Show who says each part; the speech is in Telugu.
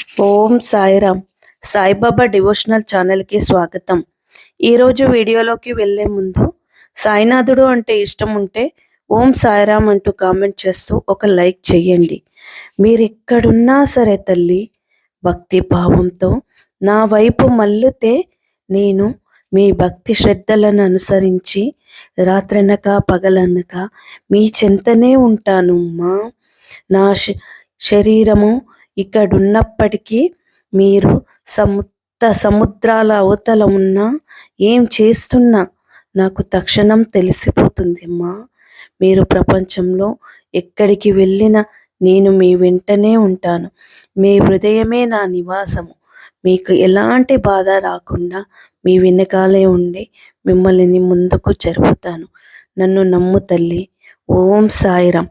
Speaker 1: ఓం సాయిరామ్. సాయిబాబా డివోషనల్ ఛానల్కి స్వాగతం. ఈరోజు వీడియోలోకి వెళ్ళే ముందు సాయినాథుడు అంటే ఇష్టం ఉంటే ఓం సాయిరామ్ అంటూ కామెంట్ చేస్తూ ఒక లైక్ చేయండి. మీరు ఎక్కడున్నా సరే తల్లి భక్తి భావంతో నా వైపు మల్లుతే నేను మీ భక్తి శ్రద్ధలను అనుసరించి రాత్రనక పగలనక మీ చెంతనే ఉంటాను మా నా శరీరము ఇక్కడున్నప్పటికీ మీరు సముద్ర సముద్రాల అవతల ఉన్నా ఏం చేస్తున్నా నాకు తక్షణం తెలిసిపోతుంది అమ్మా మీరు ప్రపంచంలో ఎక్కడికి వెళ్ళినా నేను మీ వెంటనే ఉంటాను. మీ హృదయమే నా నివాసము. మీకు ఎలాంటి బాధ రాకుండా మీ వెనకాలే ఉండి మిమ్మల్ని ముందుకు జరుపుతాను. నన్ను నమ్ము తల్లి. ఓం సాయిరామ్.